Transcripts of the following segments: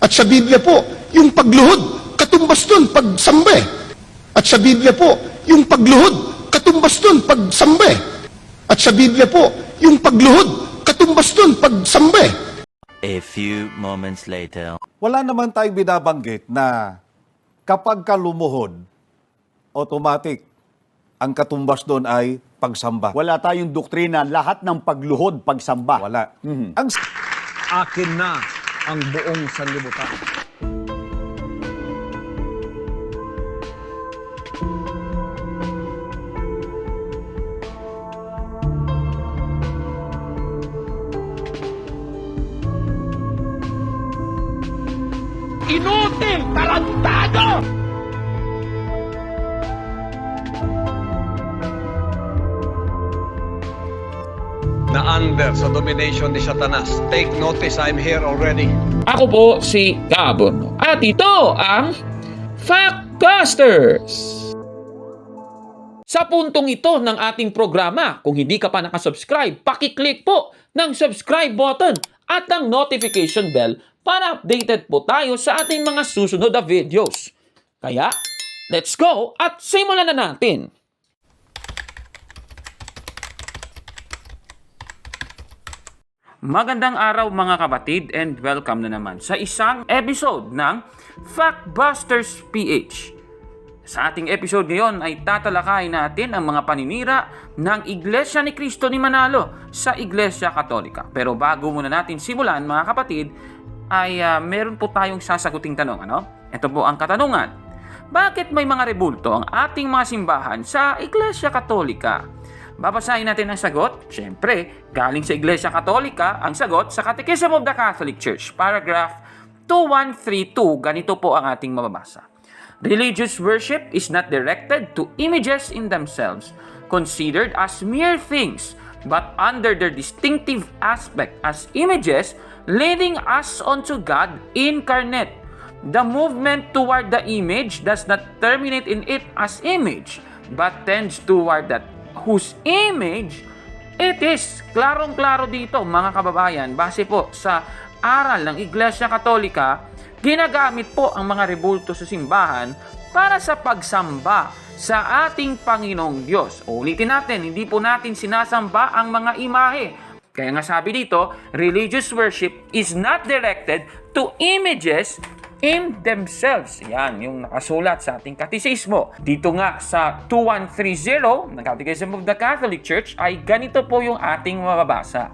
At sa Biblia po, yung pagluhod, katumbas nun, pagsamba eh. At sa Biblia po, yung pagluhod, katumbas nun, pagsamba eh. At sa Biblia po, yung pagluhod, katumbas nun, pagsamba eh. A few moments later. Wala naman tayong binabanggit na kapag ka lumuhod, automatic, ang katumbas doon ay pagsamba. Wala tayong doktrina, lahat ng pagluhod, pagsamba. Wala. Mhm. Ang akin na ang buong sanlibutan. Inutil! Tarantado! Under sa domination ni Satanas. Take notice, I'm here already. Ako po si Gabon. At ito ang Factbusters! Sa puntong ito ng ating programa, kung hindi ka pa nakasubscribe, pakiclick po ng subscribe button at ang notification bell para updated po tayo sa ating mga susunod na videos. Kaya, let's go at simulan na natin! Magandang araw mga kapatid and welcome na naman sa isang episode ng Factbusters PH. Sa ating episode ngayon ay tatalakayin natin ang mga paninira ng Iglesia ni Cristo ni Manalo sa Iglesia Katolika. Pero bago muna natin simulan mga kapatid, ay ah, meron po tayong sasaguting tanong. Ano? Ito po ang katanungan. Bakit may mga rebulto ang ating mga simbahan sa Iglesia Katolika? Babasahin natin ang sagot. Siyempre, galing sa Iglesia Katolika, ang sagot sa Catechism of the Catholic Church, paragraph 2132. Ganito po ang ating mababasa. Religious worship is not directed to images in themselves, considered as mere things, but under their distinctive aspect as images, leading us unto God incarnate. The movement toward the image does not terminate in it as image, but tends toward that whose image it is. Klarong-klaro dito mga kababayan, base po sa aral ng Iglesia Katolika, ginagamit po ang mga rebulto sa simbahan para sa pagsamba sa ating Panginoong Diyos. Ulitin natin, hindi po natin sinasamba ang mga imahe. Kaya nga sabi dito, religious worship is not directed to images in themselves. Yan, yung nakasulat sa ating katisismo. Dito nga sa 2130 ng Catechism of the Catholic Church ay ganito po yung ating mababasa.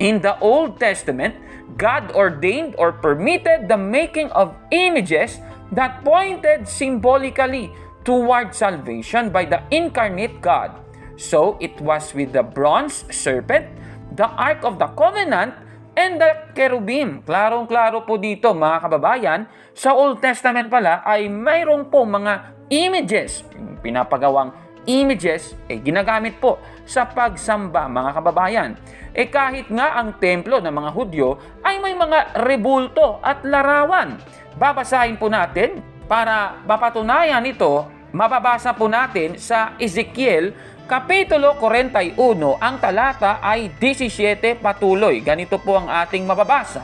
In the Old Testament, God ordained or permitted the making of images that pointed symbolically toward salvation by the incarnate God. So it was with the bronze serpent, the Ark of the Covenant, and the cherubim. Klarong-klaro po dito mga kababayan, sa Old Testament pala ay mayroon po mga images, pinapagawang images, eh ginagamit po sa pagsamba mga kababayan. Eh kahit nga ang templo ng mga Hudyo ay may mga rebulto at larawan. Babasahin po natin para mapatunayan ito, mababasa po natin sa Ezekiel Kapitulo 41, ang talata ay 17 patuloy. Ganito po ang ating mababasa.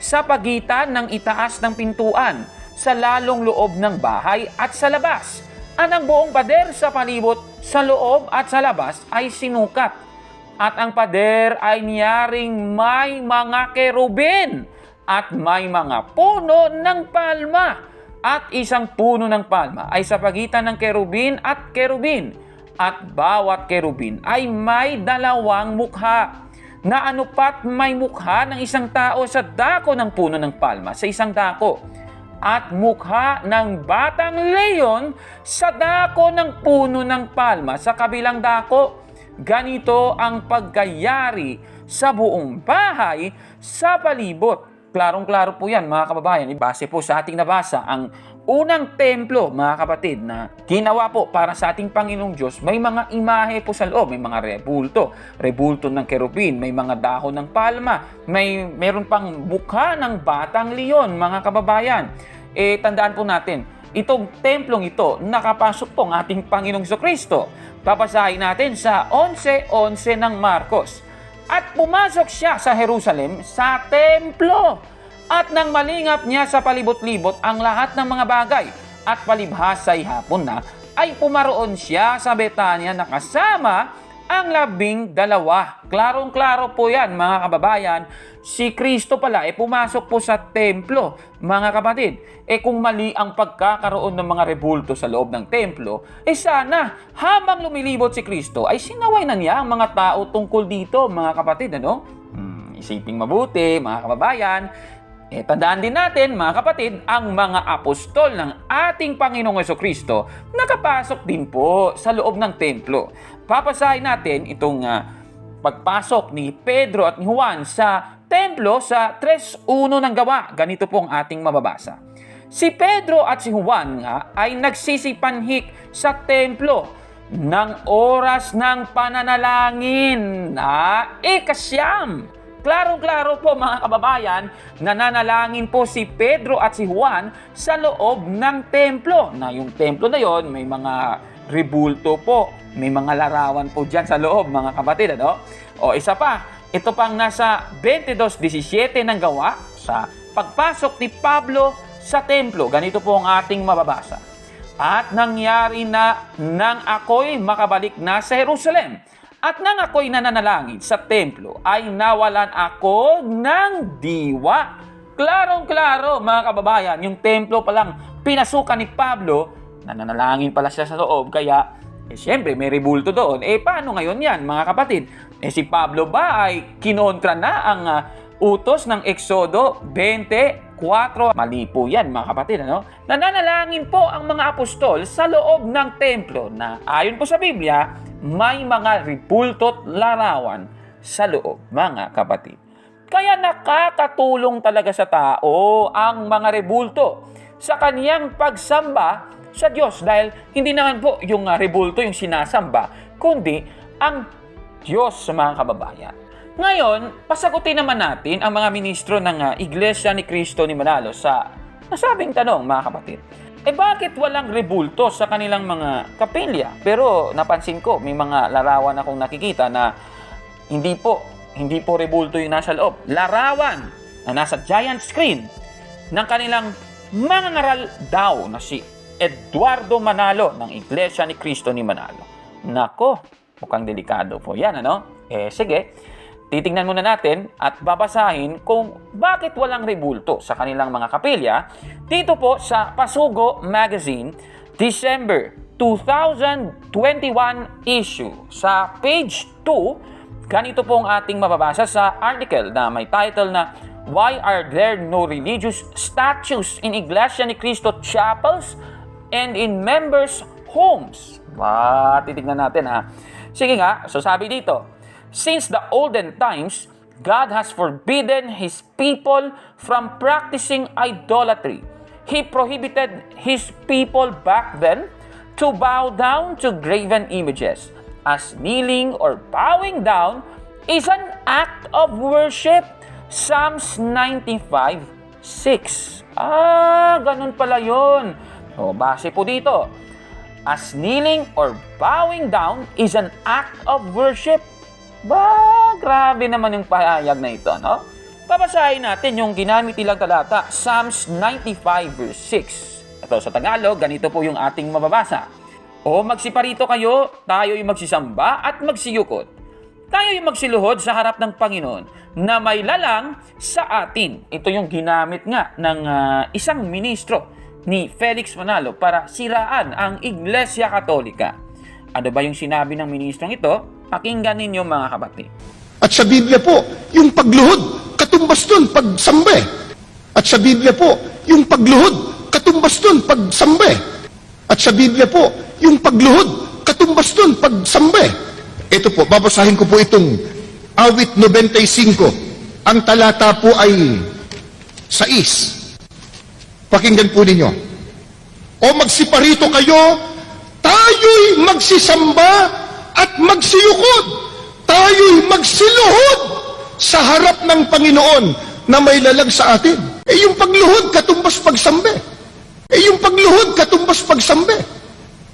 Sa pagitan ng itaas ng pintuan, sa lalong loob ng bahay at sa labas, at ang buong pader sa palibot sa loob at sa labas ay sinukat. At ang pader ay niyaring may mga kerubin at may mga puno ng palma. At isang puno ng palma ay sa pagitan ng kerubin at kerubin at bawat kerubin ay may dalawang mukha na anupat may mukha ng isang tao sa dako ng puno ng palma sa isang dako at mukha ng batang leon sa dako ng puno ng palma sa kabilang dako. Ganito ang pagkayari sa buong bahay sa palibot. Klarong-klaro po yan mga kababayan. Base po sa ating nabasa, ang unang templo mga kapatid na ginawa po para sa ating Panginoong Diyos, may mga imahe po sa loob, may mga rebulto, rebulto ng kerubin, may mga dahon ng palma, may meron pang mukha ng batang leon mga kababayan. Eh tandaan po natin, itong templong ito, nakapasok po ang ating Panginoong Kristo. Papasahin natin sa 11.11 ng Marcos. At pumasok siya sa Jerusalem sa templo at nang malingap niya sa palibot-libot ang lahat ng mga bagay at palibhasay hapon na ay pumaroon siya sa Betanya na kasama ang labing dalawa. Klarong-klaro po yan mga kababayan. Si Kristo pala ay pumasok po sa templo mga kapatid. Eh kung mali ang pagkakaroon ng mga rebulto sa loob ng templo, eh sana habang lumilibot si Kristo ay sinaway na niya ang mga tao tungkol dito mga kapatid. Ano? Hmm, isiping mabuti mga kababayan. Eh, tandaan din natin, mga kapatid, ang mga apostol ng ating Panginoong Yeso Kristo nakapasok din po sa loob ng templo. Papasahin natin itong ah, pagpasok ni Pedro at ni Juan sa templo sa 3.1 ng gawa. Ganito po ang ating mababasa. Si Pedro at si Juan nga ay nagsisipanhik sa templo ng oras ng pananalangin na ikasyam. Klarong-klaro po mga kababayan, nananalangin po si Pedro at si Juan sa loob ng templo. Na yung templo na yon may mga rebulto po, may mga larawan po dyan sa loob mga kapatid. Ano? O isa pa, ito pang nasa 22.17 ng gawa sa pagpasok ni Pablo sa templo. Ganito po ang ating mababasa. At nangyari na nang ako'y makabalik na sa Jerusalem. At nang ako'y nananalangin sa templo, ay nawalan ako ng diwa. Klarong-klaro, mga kababayan, yung templo palang pinasukan ni Pablo, nananalangin pala siya sa loob, kaya, eh syempre, may rebulto doon. Eh, paano ngayon yan, mga kapatid? Eh, si Pablo ba ay kinontra na ang ah, utos ng Exodo 24? Mali po yan, mga kapatid, ano? Nananalangin po ang mga apostol sa loob ng templo na ayon po sa Biblia, may mga ripultot larawan sa loob, mga kapatid. Kaya nakakatulong talaga sa tao ang mga rebulto sa kaniyang pagsamba sa Diyos dahil hindi naman po yung uh, rebulto yung sinasamba, kundi ang Diyos sa mga kababayan. Ngayon, pasagutin naman natin ang mga ministro ng uh, Iglesia ni Cristo ni Manalo sa nasabing tanong, mga kapatid. Eh bakit walang rebulto sa kanilang mga kapilya? Pero napansin ko, may mga larawan akong nakikita na hindi po, hindi po rebulto yung nasa loob. Larawan na nasa giant screen ng kanilang mga ngaral daw na si Eduardo Manalo ng Iglesia ni Cristo ni Manalo. Nako, mukhang delikado po yan, ano? Eh, sige, titingnan muna natin at babasahin kung bakit walang rebulto sa kanilang mga kapilya dito po sa Pasugo Magazine, December 2021 issue. Sa page 2, ganito po ang ating mababasa sa article na may title na Why are there no religious statues in Iglesia ni Cristo chapels and in members' homes? Ba, titignan natin ha. Sige nga, so sabi dito, Since the olden times, God has forbidden His people from practicing idolatry. He prohibited His people back then to bow down to graven images, as kneeling or bowing down is an act of worship. Psalms 95, 6. Ah, ganun pala yun. O, base po dito. As kneeling or bowing down is an act of worship. Ba, grabe naman yung pahayag na ito, no? Pabasahin natin yung ginamit nilang talata, Psalms 95 verse 6. Ito sa Tagalog, ganito po yung ating mababasa. O magsiparito kayo, tayo'y magsisamba at magsiyukot. Tayo'y magsiluhod sa harap ng Panginoon na may lalang sa atin. Ito yung ginamit nga ng ah, isang ministro ni Felix Manalo para siraan ang Iglesia Katolika. Ano ba yung sinabi ng ministrong ito? Pakinggan ninyo mga kapatid. At sa Biblia po, yung pagluhod, katumbas dun, pagsamba. At sa Biblia po, yung pagluhod, katumbas dun, pagsamba. At sa Biblia po, yung pagluhod, katumbas dun, pagsamba. Ito po, babasahin ko po itong awit 95. Ang talata po ay 6. Pakinggan po ninyo. O magsiparito kayo, tayo'y magsisamba at magsiyukod. Tayo'y magsiluhod sa harap ng Panginoon na may lalag sa atin. Eh yung pagluhod katumbas pagsambe. Eh yung pagluhod katumbas pagsambe.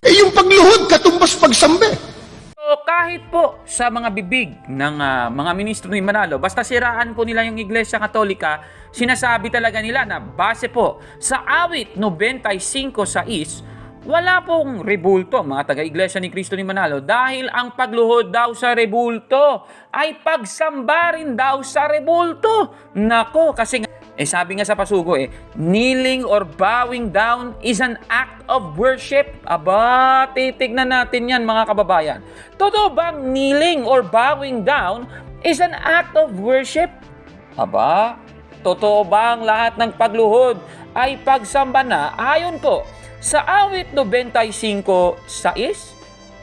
Eh yung pagluhod katumbas pagsambe. So, kahit po sa mga bibig ng ah, mga ministro ni Manalo, basta siraan po nila yung Iglesia Katolika, sinasabi talaga nila na base po sa awit 95 sa is, wala pong rebulto mga taga-iglesia ni Cristo ni Manalo dahil ang pagluhod daw sa rebulto ay pagsamba rin daw sa rebulto. Nako, kasi eh sabi nga sa pasugo eh, kneeling or bowing down is an act of worship. Aba, titignan natin yan mga kababayan. Totoo bang kneeling or bowing down is an act of worship? Aba, totoo bang lahat ng pagluhod ay pagsamba na ayon po sa awit 95 sa is?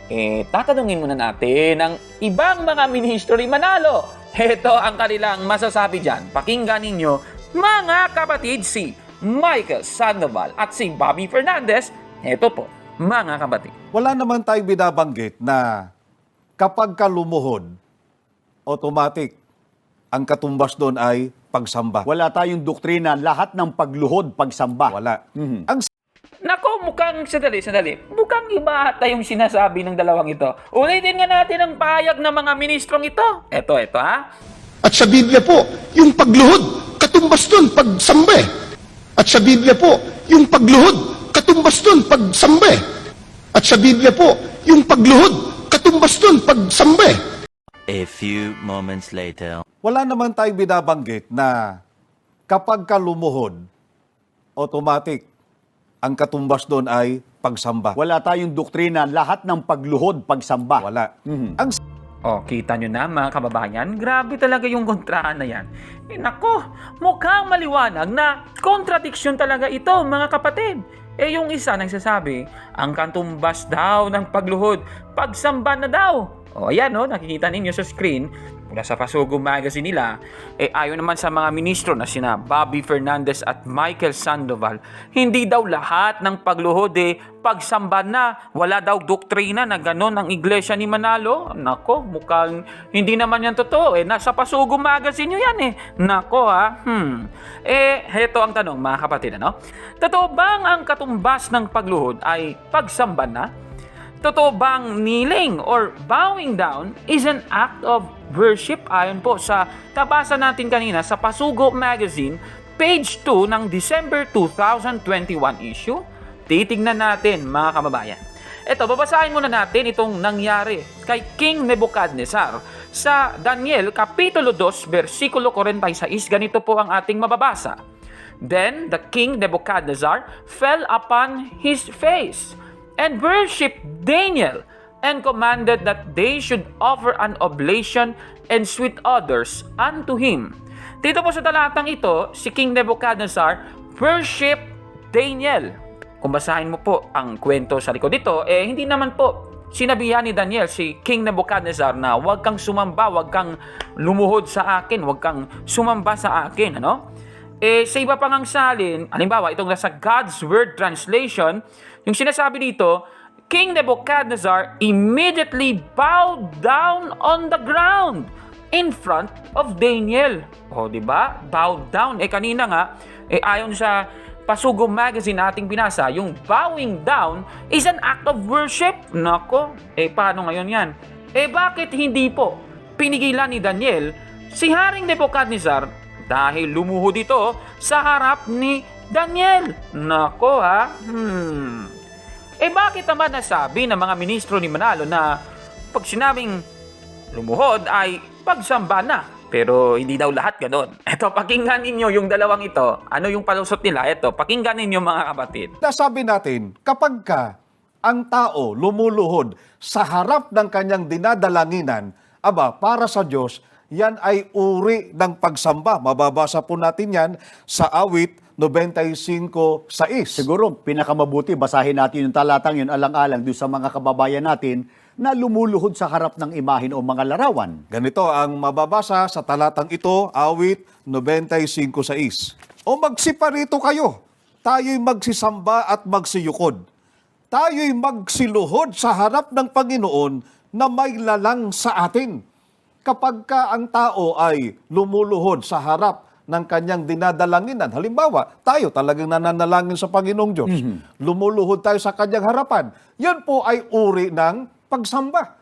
Eh, tatanungin muna natin ang ibang mga ministro ni Manalo. Ito ang kanilang masasabi dyan. Pakinggan ninyo, mga kapatid, si Michael Sandoval at si Bobby Fernandez. Ito po, mga kapatid. Wala naman tayong binabanggit na kapag ka lumuhod, automatic, ang katumbas doon ay pagsamba. Wala tayong doktrina, lahat ng pagluhod, pagsamba. Wala. Ang Nako, mukhang, sandali, sandali. Mukhang iba ata yung sinasabi ng dalawang ito. Ulitin nga natin ang payag ng mga ministrong ito. Ito, ito ha. At sa Biblia po, yung pagluhod, katumbas doon pagsamba. At sa Biblia po, yung pagluhod, katumbas doon pagsamba. At sa Biblia po, yung pagluhod, katumbas doon pagsamba. A few moments later. wala naman tayong binabanggit na kapag ka lumuhod, automatic, ang katumbas doon ay pagsamba. Wala tayong doktrina, lahat ng pagluhod, pagsamba. Wala. Ang O, kita nyo na mga kababayan, grabe talaga yung kontrahan na yan. Eh nako, mukhang maliwanag na kontradiksyon talaga ito mga kapatid. Eh yung isa nagsasabi, ang kantumbas daw ng pagluhod, pagsamba na daw. O ayan no, nakikita ninyo sa screen, mula sa Pasugo magazine nila, eh ayon naman sa mga ministro na sina Bobby Fernandez at Michael Sandoval, hindi daw lahat ng pagluhod eh pagsamba na. Wala daw doktrina na ganon ang iglesia ni Manalo. Nako, mukhang hindi naman yan totoo eh. Nasa Pasugo magazine nyo yan eh. Nako ha, hmm. Eh, heto ang tanong mga kapatid ano? Totoo bang ang katumbas ng pagluhod ay pagsamba na? Totoo bang kneeling or bowing down is an act of worship ayon po sa tabasa natin kanina sa Pasugo Magazine, page 2 ng December 2021 issue? Titignan natin mga kababayan. Ito, babasahin muna natin itong nangyari kay King Nebuchadnezzar sa Daniel Kapitulo 2, versikulo 46. Ganito po ang ating mababasa. Then the king Nebuchadnezzar fell upon his face and worshipped Daniel and commanded that they should offer an oblation and sweet odors unto him. Dito po sa talatang ito, si King Nebuchadnezzar worship Daniel. Kung basahin mo po ang kwento sa likod dito, eh hindi naman po sinabihan ni Daniel si King Nebuchadnezzar na huwag kang sumamba, huwag kang lumuhod sa akin, huwag kang sumamba sa akin, ano? Eh, sa iba pang ang salin, halimbawa, itong nasa God's Word Translation, yung sinasabi dito, King Nebuchadnezzar immediately bowed down on the ground in front of Daniel. O, di ba? Bowed down. Eh, kanina nga, eh, ayon sa Pasugo Magazine ating binasa, yung bowing down is an act of worship. Nako, eh, paano ngayon yan? Eh, bakit hindi po pinigilan ni Daniel si Haring Nebuchadnezzar dahil lumuhod ito sa harap ni Daniel. Nako ha. Hmm. Eh bakit naman nasabi ng mga ministro ni Manalo na pag sinabing lumuhod ay pagsamba na? Pero hindi daw lahat ganon. Eto, pakinggan ninyo yung dalawang ito. Ano yung palusot nila? Eto, pakinggan ninyo mga kapatid. nasabi natin, kapag ka ang tao lumuluhod sa harap ng kanyang dinadalanginan, aba, para sa Diyos, yan ay uri ng pagsamba. Mababasa po natin yan sa awit 95.6. Siguro, pinakamabuti, basahin natin yung talatang yun, alang-alang doon sa mga kababayan natin na lumuluhod sa harap ng imahin o mga larawan. Ganito ang mababasa sa talatang ito, awit 95.6. O magsiparito kayo, tayo'y magsisamba at magsiyukod. Tayo'y magsiluhod sa harap ng Panginoon na may lalang sa atin. Kapag ka ang tao ay lumuluhod sa harap ng kanyang dinadalanginan, halimbawa, tayo talagang nananalangin sa Panginoong Diyos, lumuluhod tayo sa kanyang harapan, yan po ay uri ng pagsamba.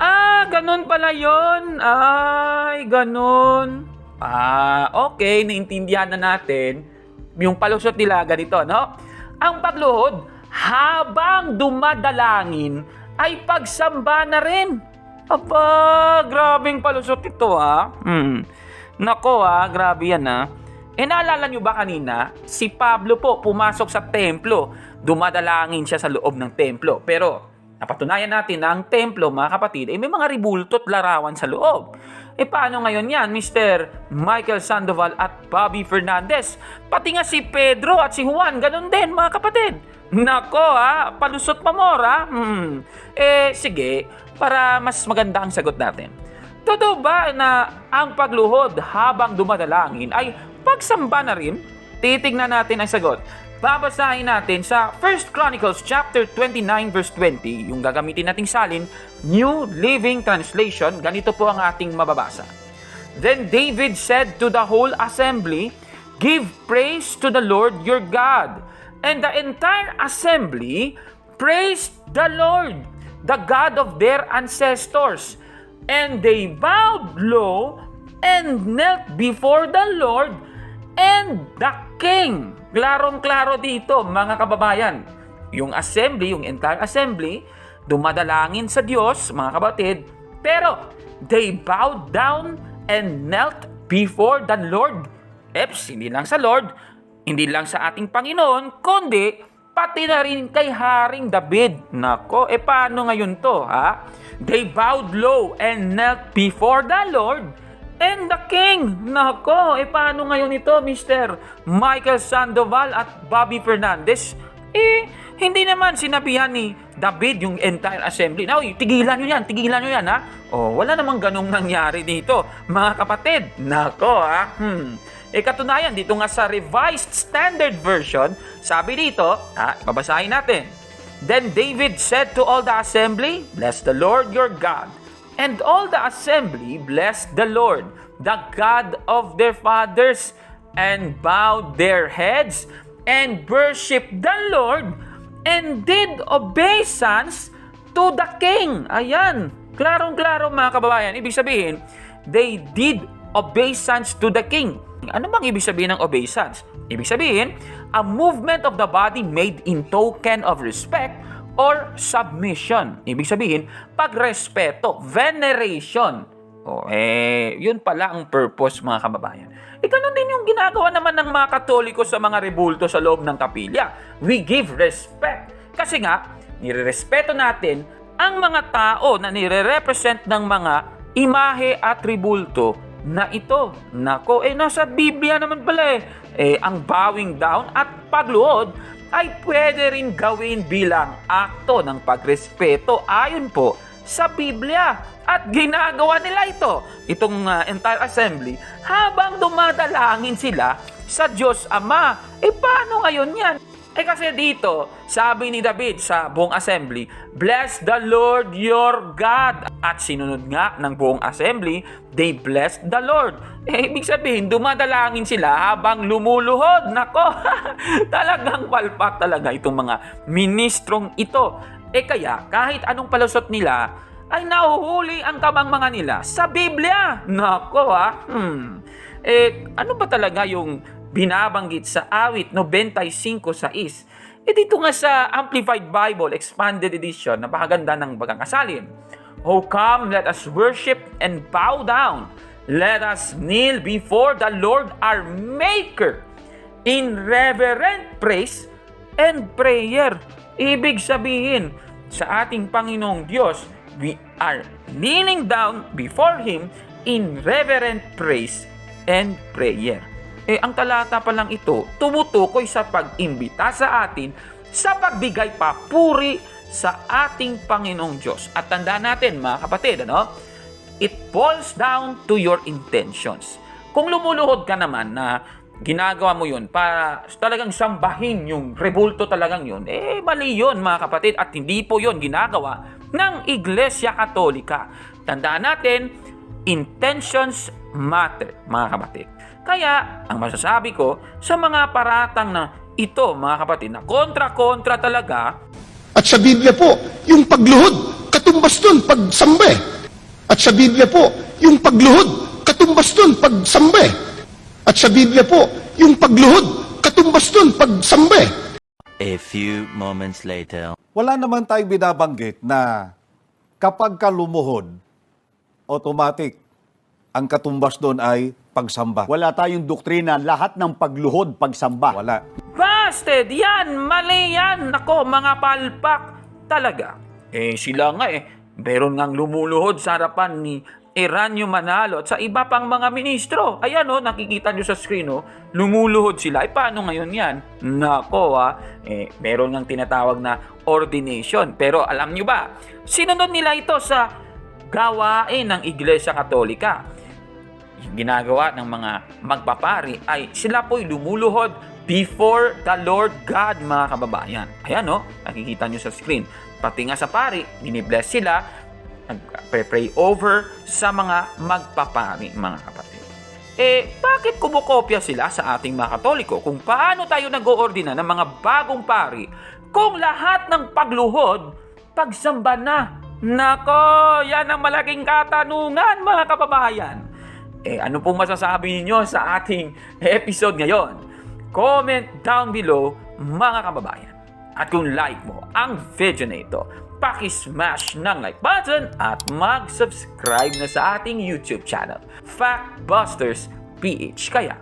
Ah, ganun pala yon. Ay, ganun. Ah, okay, naintindihan na natin. Yung palusot nila ganito, no? Ang pagluhod, habang dumadalangin, ay pagsamba na rin. Aba, grabing palusot ito, ha? Hmm. Nako, ha? Grabe yan, ha? Eh, naalala nyo ba kanina, si Pablo po pumasok sa templo. Dumadalangin siya sa loob ng templo. Pero, napatunayan natin na ang templo, mga kapatid, eh, may mga ribulto at larawan sa loob. Eh, paano ngayon yan, Mr. Michael Sandoval at Bobby Fernandez? Pati nga si Pedro at si Juan, ganun din, mga kapatid. Nako, ha? Palusot pa more, ha? Hmm. Eh, sige, para mas maganda ang sagot natin. Totoo ba na ang pagluhod habang dumadalangin ay pagsamba na rin? Titignan natin ang sagot. Babasahin natin sa 1 Chronicles chapter 29 verse 20, yung gagamitin nating salin, New Living Translation, ganito po ang ating mababasa. Then David said to the whole assembly, Give praise to the Lord your God. And the entire assembly praised the Lord, the God of their ancestors. And they bowed low and knelt before the Lord and the King. Klarong-klaro dito, mga kababayan. Yung assembly, yung entire assembly, dumadalangin sa Diyos, mga kabatid, pero they bowed down and knelt before the Lord. Eps, hindi lang sa Lord, hindi lang sa ating Panginoon, kundi pati na rin kay Haring David. Nako, e paano ngayon to, ha? They bowed low and knelt before the Lord and the King. Nako, e paano ngayon ito, Mr. Michael Sandoval at Bobby Fernandez? Eh, hindi naman sinabihan ni David yung entire assembly. Now, tigilan nyo yan, tigilan nyo yan, ha? Oh, wala namang ganong nangyari dito, mga kapatid. Nako, ha? Hmm. E katunayan, dito nga sa Revised Standard Version, sabi dito, ha, babasahin natin. Then David said to all the assembly, Bless the Lord your God. And all the assembly blessed the Lord, the God of their fathers, and bowed their heads and worshiped the Lord and did obeisance to the king. Ayan, klarong-klaro mga kababayan. Ibig sabihin, they did obeisance to the king. Ano bang ibig sabihin ng obeisance? Ibig sabihin, a movement of the body made in token of respect or submission. Ibig sabihin, pagrespeto, veneration. O, eh, yun pala ang purpose, mga kababayan. Eh, ganun din yung ginagawa naman ng mga katoliko sa mga rebulto sa loob ng kapilya. We give respect. Kasi nga, nirerespeto natin ang mga tao na nire-represent ng mga imahe at rebulto na ito. Nako, eh nasa Biblia naman pala eh. Eh, ang bowing down at pagluhod ay pwede rin gawin bilang akto ng pagrespeto ayon po sa Biblia. At ginagawa nila ito, itong uh, entire assembly, habang dumadalangin sila sa Diyos Ama. Eh paano ngayon yan? Eh kasi dito, sabi ni David sa buong assembly, Bless the Lord your God. At sinunod nga ng buong assembly, they blessed the Lord. Eh, ibig sabihin, dumadalangin sila habang lumuluhod. Nako, talagang palpak talaga itong mga ministrong ito. Eh kaya, kahit anong palusot nila, ay nahuhuli ang kamangmanga nila sa Biblia. Nako ha. Hmm. Eh, ano ba talaga yung binabanggit sa awit 95 sa is? Eh dito nga sa Amplified Bible Expanded Edition, napakaganda ng bagang kasalin. Oh come, let us worship and bow down. Let us kneel before the Lord our Maker in reverent praise and prayer. Ibig sabihin, sa ating Panginoong Diyos, we are kneeling down before Him in reverent praise and prayer. Eh, ang talata pa lang ito, tumutukoy sa pag-imbita sa atin sa pagbigay papuri sa ating Panginoong Diyos. At tandaan natin, mga kapatid, ano? It boils down to your intentions. Kung lumuluhod ka naman na ginagawa mo yun para talagang sambahin yung rebulto talagang yun, eh mali yun mga kapatid at hindi po yun ginagawa ng Iglesia Katolika. Tandaan natin, intentions matter mga kapatid. Kaya, ang masasabi ko sa mga paratang na ito mga kapatid na kontra-kontra talaga, At sa Biblia po, yung pagluhod, katumbas nun pagsamba eh. At sa Biblia po, yung pagluhod, katumbas nun pagsamba eh. At sa Biblia po, yung pagluhod, katumbas nun pagsamba eh. A few moments later. Wala naman tayong binabanggit na kapag ka lumuhod, automatic, ang katumbas doon ay pagsamba. Wala tayong doktrina, lahat ng pagluhod, pagsamba. Wala. Busted! Yan! Mali yan! Nako, mga palpak! Talaga. Eh, sila nga eh. Meron ngang lumuluhod sa harapan ni Eranio Manalo at sa iba pang mga ministro. Ayan oh, nakikita nyo sa screen oh, lumuluhod sila. Eh, paano ngayon yan? Nako ah, eh, meron ngang tinatawag na ordination. Pero alam nyo ba, sinunod nila ito sa gawain ng Iglesia Katolika yung ginagawa ng mga magpapari ay sila po'y lumuluhod before the Lord God, mga kababayan. Ayan, no? Nakikita nyo sa screen. Pati nga sa pari, binibless sila, nag-pray over sa mga magpapari, mga kapatid. Eh, bakit kumukopya sila sa ating mga katoliko kung paano tayo nag-oordina ng mga bagong pari kung lahat ng pagluhod, pagsamba na? Nako, yan ang malaking katanungan mga kababayan. Eh, ano pong masasabi ninyo sa ating episode ngayon? Comment down below mga kababayan. At kung like mo ang video na ito, paki-smash ng like button at mag-subscribe na sa ating YouTube channel, Factbusters PH. Kaya,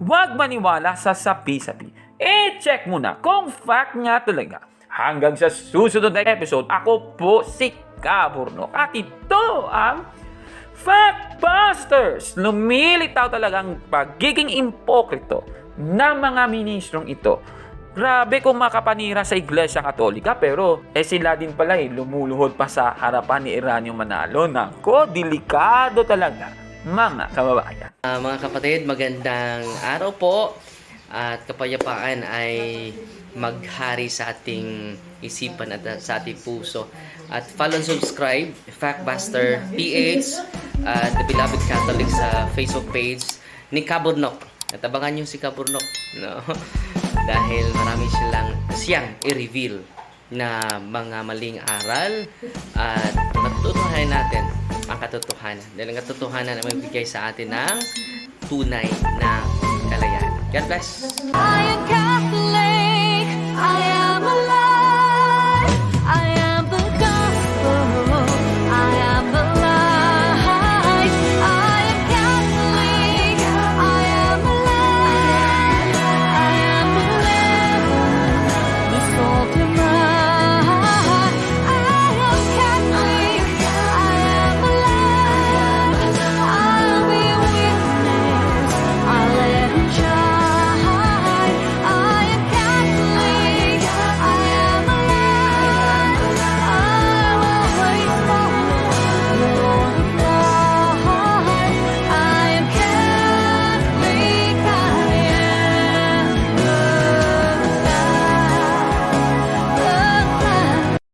huwag maniwala sa sapi-sapi. E-check muna kung fact nga talaga. Hanggang sa susunod na episode, ako po si Kaburnok. At ito ang Factbusters! Lumilitaw talagang pagiging impokrito ng mga ministrong ito. Grabe kung makapanira sa Iglesia Katolika pero eh sila din pala eh, lumuluhod pa sa harapan ni Eranio Manalo. Nako, delikado talaga mga kababayan. Ah, mga kapatid, magandang araw po at kapayapaan ay maghari sa ating isipan at uh, sa ating puso. At follow and subscribe, Factbuster PH at The Beloved Catholic sa Facebook page ni Kaburnok. At abangan nyo si Kaburnok. No? Dahil marami silang siyang i-reveal na mga maling aral at matutuhanan natin ang katotohanan. Dahil ang katotohanan ay magbigay sa atin ng tunay na kalayaan. God bless! I am